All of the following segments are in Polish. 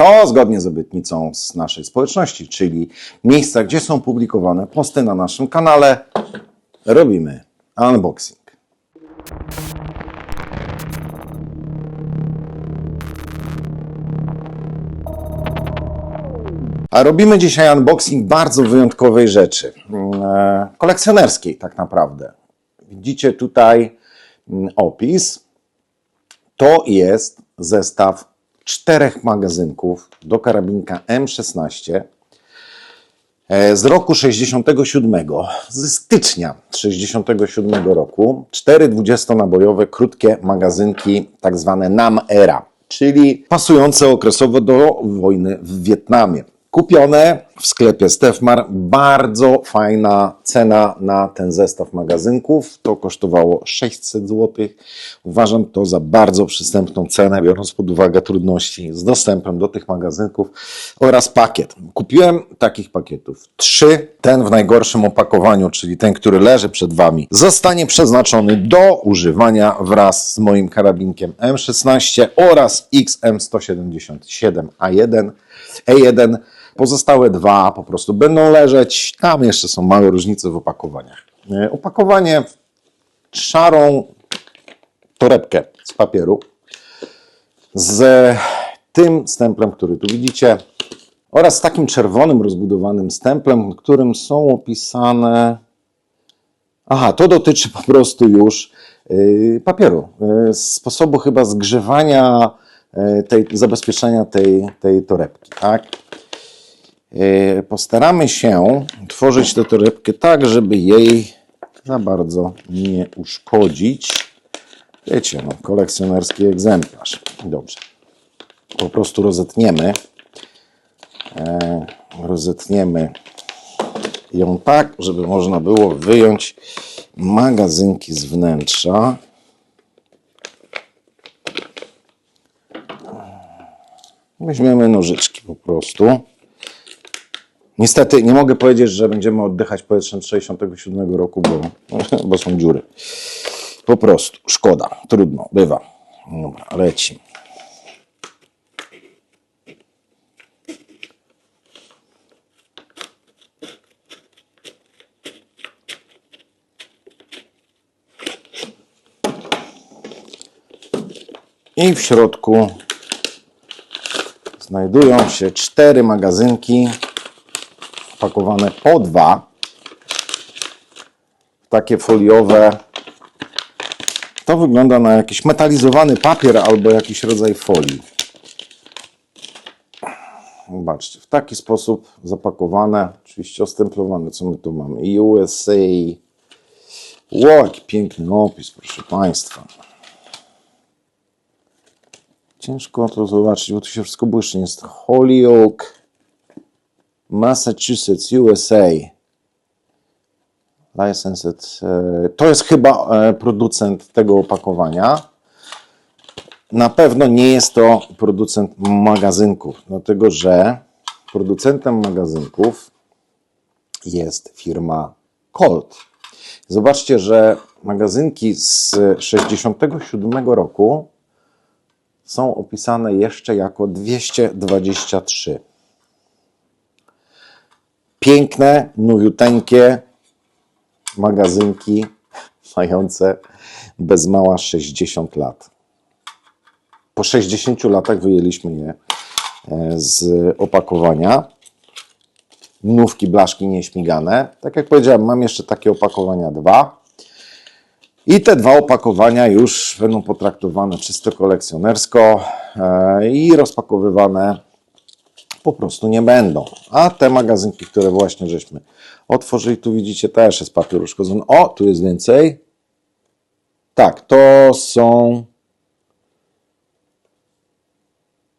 To zgodnie z obietnicą z naszej społeczności, czyli miejsca, gdzie są publikowane posty na naszym kanale, robimy unboxing. A robimy dzisiaj unboxing bardzo wyjątkowej rzeczy, mm, e, kolekcjonerskiej tak naprawdę. Widzicie tutaj mm, opis. To jest zestaw czterech magazynków do karabinka M16 e, z roku 67, ze stycznia 67 roku. Cztery 20-nabojowe krótkie magazynki, tak zwane NAM ERA, czyli pasujące okresowo do wojny w Wietnamie. Kupione w sklepie Stefmar. Bardzo fajna cena na ten zestaw magazynków. To kosztowało 600 zł. Uważam to za bardzo przystępną cenę, biorąc pod uwagę trudności z dostępem do tych magazynków oraz pakiet. Kupiłem takich pakietów trzy. Ten w najgorszym opakowaniu, czyli ten, który leży przed Wami, zostanie przeznaczony do używania wraz z moim karabinkiem M16 oraz XM177A1. E1. Pozostałe dwa po prostu będą leżeć. Tam jeszcze są małe różnice w opakowaniach. E, Opakowanie szarą torebkę z papieru z tym stemplem, który tu widzicie, oraz z takim czerwonym rozbudowanym stemplem, którym są opisane. Aha, to dotyczy po prostu już y, papieru, y, sposobu chyba zgrzewania tej, zabezpieczenia tej, tej torebki, tak? Y, Postaramy się tworzyć tę torebkę tak, żeby jej za bardzo nie uszkodzić. Wiecie, no, kolekcjonerski egzemplarz. Dobrze. Po prostu rozetniemy. E, rozetniemy ją tak, żeby można było wyjąć magazynki z wnętrza. Weźmiemy nożyczki po prostu. Niestety nie mogę powiedzieć, że będziemy oddychać powietrzem z 67 roku, bo, bo są dziury. Po prostu, szkoda, trudno, bywa. Dobra, leci. I w środku znajdują się cztery magazynki pakowane po dwa. Takie foliowe. To wygląda na jakiś metalizowany papier albo jakiś rodzaj folii. Zobaczcie, w taki sposób zapakowane, oczywiście ostemplowane. Co my tu mamy? USA. Ło, jaki piękny opis, proszę Państwa. Ciężko to zobaczyć, bo tu się wszystko błyszczy. Jest Holyoke. Massachusetts, USA. Licensed. e, To jest chyba e, producent tego opakowania. Na pewno nie jest to producent magazynków, dlatego że producentem magazynków jest firma Colt. Zobaczcie, że magazynki z 67 roku są opisane jeszcze jako 223 piękne, nowiuteńkie magazynki mające bez mała 60 lat. Po 60 latach wyjęliśmy je e, z opakowania. Nówki, blaszki nieśmigane. Tak jak powiedziałem, mam jeszcze takie opakowania dwa. I te dwa opakowania już będą potraktowane czysto kolekcjonersko e, i rozpakowywane po prostu nie będą. A te magazynki, które właśnie żeśmy otworzyli, tu widzicie też jest papier uszkodzony. O, tu jest więcej. Tak, to są.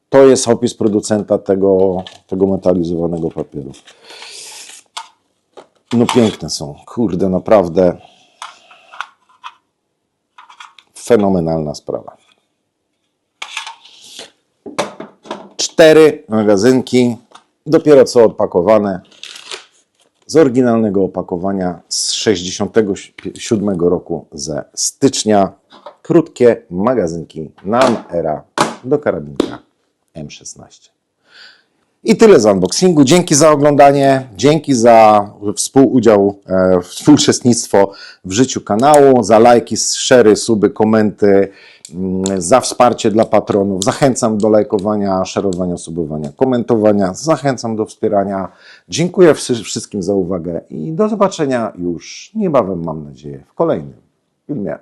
To jest opis producenta tego, tego metalizowanego papieru. No piękne są. Kurde, naprawdę fenomenalna sprawa. Cztery magazynki, dopiero co odpakowane z oryginalnego opakowania z 67 roku ze stycznia. Krótkie magazynki NAM Era do karabinka M16. I tyle z unboxingu. Dzięki za oglądanie, dzięki za współudział, e, współuczestnictwo w życiu kanału, za lajki, szery, suby, komenty, za wsparcie dla patronów. Zachęcam do lajkowania, szerowania, subowania, komentowania. Zachęcam do wspierania. Dziękuję wszy- wszystkim za uwagę i do zobaczenia już niebawem, mam nadzieję, w kolejnym filmie.